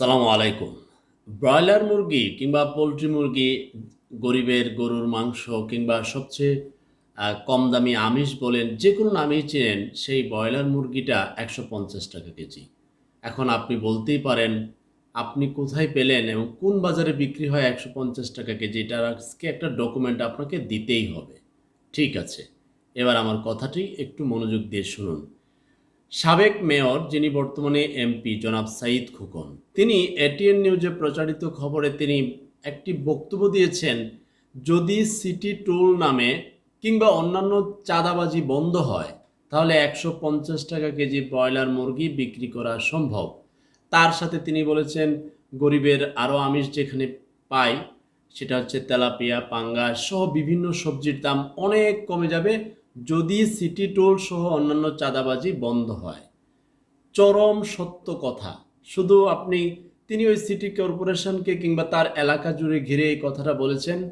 সালামু আলাইকুম। ব্রয়লার মুরগি কিংবা পোলট্রি মুরগি, গরিবের গরুর মাংস কিংবা সবচেয়ে কম দামি আমিষ বলেন যে কোনো নামেই চেনেন সেই ব্রয়লার মুরগিটা একশো পঞ্চাশ টাকা কেজি। এখন আপনি বলতেই পারেন, আপনি কোথায় পেলেন এবং কোন বাজারে বিক্রি হয় একশো পঞ্চাশ টাকা কেজি, এটার আজকে একটা ডকুমেন্ট আপনাকে দিতেই হবে। ঠিক আছে, এবার আমার কথাটি একটু মনোযোগ দিয়ে শুনুন। সাবেক মেয়র, যিনি বর্তমানে এমপি, জনাব সাইদ খোকন। তিনি এটিএন নিউজে প্রচারিত খবরে তিনি একটি বক্তব্য দিয়েছেন, যদি সিটি টুল নামে কিংবা অন্যান্য চাঁদাবাজি বন্ধ হয়, তাহলে একশো পঞ্চাশ টাকা কেজি ব্রয়লার মুরগি বিক্রি করা সম্ভব। তার সাথে তিনি বলেছেন, গরিবের আরও আমিষ যেখানে পাই, সেটা হচ্ছে তেলাপিয়া পাঙ্গা সহ বিভিন্ন সবজির দাম অনেক কমে যাবে যদি সিটি টোল সহ অন্যান্য চাঁদাবাজি বন্ধ হয়। চরম সত্য কথা। শুধু আপনি, তিনি ওই সিটি কর্পোরেশনকে কিংবা তার এলাকা জুড়ে ঘিরে এই কথাটা বলেছেন।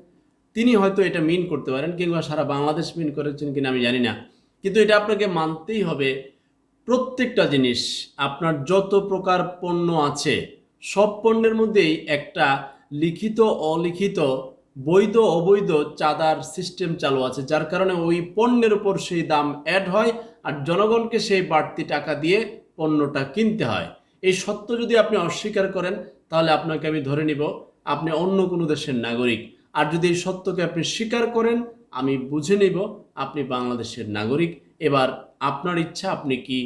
তিনি হয়তো এটা মিন করতে পারেন কিংবা সারা বাংলাদেশ মিন করেছেন কিনা আমি জানি না। কিন্তু এটা আপনাকে মানতেই হবে, প্রত্যেকটা জিনিস, আপনার যত প্রকার পণ্য আছে, সব পণ্যের মধ্যেই একটা লিখিত অলিখিত বৈধ, অবৈধ চাঁদার সিস্টেম চালু আছে, যার কারণে ওই পণ্যের উপর সেই দাম অ্যাড হয় আর জনগণকে সেই বাড়তি টাকা দিয়ে পণ্যটা কিনতে হয়। এই সত্য যদি আপনি অস্বীকার করেন, তাহলে আপনাকে আমি ধরে নিব, আপনি অন্য কোনো দেশের নাগরিক। আর যদি এই সত্যকে আপনি স্বীকার করেন, আমি বুঝে নিব আপনি বাংলাদেশের নাগরিক। এবার আপনার ইচ্ছা আপনি কি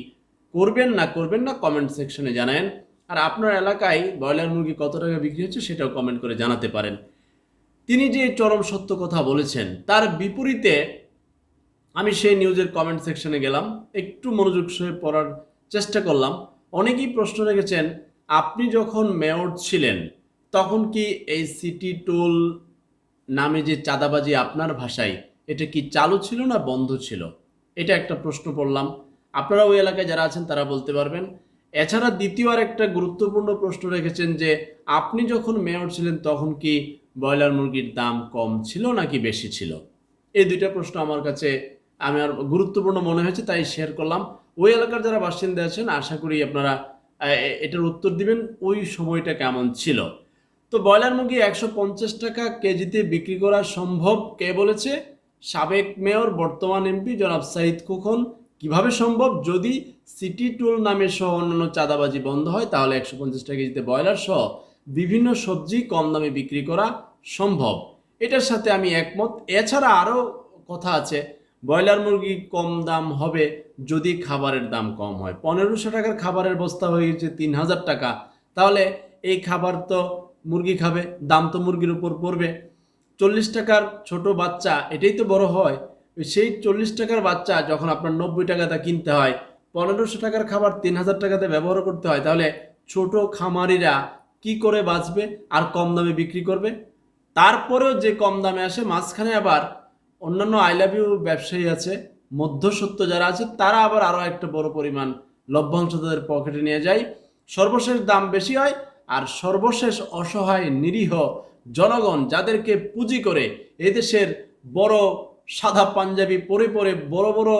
করবেন, না করবেন, না কমেন্ট সেকশনে জানায়েন। আর আপনার এলাকায় ব্রয়লার মুরগি কত টাকা বিক্রি হচ্ছে, সেটাও কমেন্ট করে জানাতে পারেন। তিনি যে চরম সত্য কথা বলেছেন, তার বিপরীতে আমি সেই নিউজের কমেন্ট সেকশনে গেলাম, একটু মনোযোগ সহে পড়ার চেষ্টা করলাম। অনেকেই প্রশ্ন রেখেছেন, আপনি যখন মেয়র ছিলেন, তখন কি এই সিটি টোল নামে যে চাঁদাবাজি আপনার ভাষায়, এটা কি চালু ছিল না বন্ধ ছিল? এটা একটা প্রশ্ন পড়লাম আপনারা ওই এলাকায় যারা আছেন, তারা বলতে পারবেন। এছাড়া দ্বিতীয় আর একটা গুরুত্বপূর্ণ প্রশ্ন রেখেছেন যে, আপনি যখন মেয়র ছিলেন, তখন কি ব্রয়লার মুরগির দাম কম ছিল নাকি বেশি ছিল? এই দুইটা প্রশ্ন আমার কাছে আমার গুরুত্বপূর্ণ মনে হয়েছে, তাই শেয়ার করলাম। ওই এলাকার যারা বাসিন্দা আছেন, আশা করি আপনারা এটার উত্তর দিবেন, ওই সময়টা কেমন ছিল? তো ব্রয়লার মুরগি একশো পঞ্চাশ টাকা কেজিতে বিক্রি করা সম্ভব কে বলেছে? সাবেক মেয়র, বর্তমান এমপি জনাব সাইদ খোকন। কীভাবে সম্ভব? যদি সিটি টুল নামে সহ অন্যান্য চাঁদাবাজি বন্ধ হয়, তাহলে একশো পঞ্চাশ টাকা কেজিতে ব্রয়লার সহ বিভিন্ন সবজি কম দামে বিক্রি করা সম্ভব। এটার সাথে আমি একমত। এছাড়া আরও কথা আছে, ব্রয়লার মুরগি কম দাম হবে যদি খাবারের দাম কম হয়। পনেরোশো টাকার খাবারের বস্তা হয়ে গেছে তিন হাজার টাকা। তাহলে এই খাবার তো মুরগি খাবে, দাম তো মুরগির উপর পড়বে। চল্লিশ টাকার ছোট বাচ্চা, এটাই তো বড় হয়। সেই চল্লিশ টাকার বাচ্চা যখন আপনার নব্বই টাকাতে কিনতে হয়, পনেরোশো টাকার খাবার তিন হাজার টাকাতে ব্যবহার করতে হয়, তাহলে ছোট খামারিরা কি করে বাঁচবে, আর কম দামে বিক্রি করবে? তারপরেও যে কম দামে আসে, মাঝখানে আবার অন্যান্য আই লাভ ইউ ব্যবসায়ী আছে, মধ্যসত্ত্ব যারা আছে, তারা আবার আরও একটা বড় পরিমাণ লভ্যাংশ তাদের পকেটে নিয়ে যায়। সর্বশেষ দাম বেশি হয়, আর সর্বশেষ অসহায়, নিরীহ জনগণ যাদেরকে পুঁজি করে এদেশের বড় সাদা পাঞ্জাবি পরে পরে বড় বড়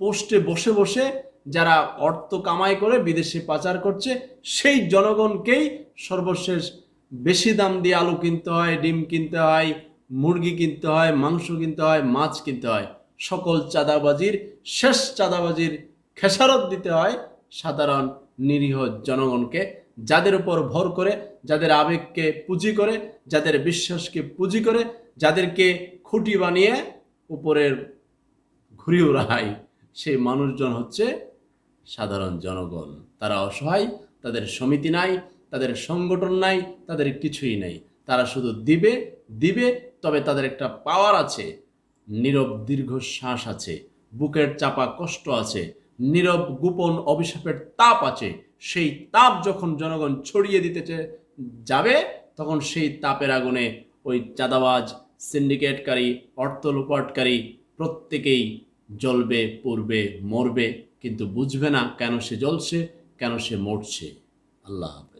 পোস্টে বসে বসে যারা অর্থ কামাই করে বিদেশে পাচার করছে, সেই জনগণকেই সর্বশেষ বেশি দাম দিয়ে আলু কিনতে হয়, ডিম কিনতে হয়, মুরগি কিনতে হয়, মাংস কিনতে হয়, মাছ কিনতে হয়। সকল চাঁদাবাজির, শেষ চাঁদাবাজির খেসারত দিতে হয় সাধারণ নিরীহ জনগণকে, যাদের উপর ভর করে, যাদের আবেগকে পুঁজি করে, যাদের বিশ্বাসকে পুঁজি করে, যাদেরকে খুঁটি বানিয়ে উপরের ঘুরি উড়ায়, সেই মানুষজন হচ্ছে সাধারণ জনগণ। তারা অসহায়, তাদের সমিতি নাই, তাদের সংগঠন নাই, তাদের কিছুই নাই। তারা শুধু দিবে দিবে, তবে তাদের একটা পাওয়ার আছে। নীরব দীর্ঘ শ্বাস আছে, বুকের চাপা কষ্ট আছে, নীরব গোপন অভিশাপের তাপ আছে। সেই তাপ যখন জনগণ ছড়িয়ে দিতে যাবে, তখন সেই তাপের আগুনে ওই চাঁদাবাজ সিন্ডিকেটকারী অর্থ লুপাটকারী প্রত্যেকেই জ্বলবে, পড়বে, মরবে। কিন্তু বুঝবে না কেন সে জ্বলছে কেন সে মরছে। আল্লাহ হাফেজ।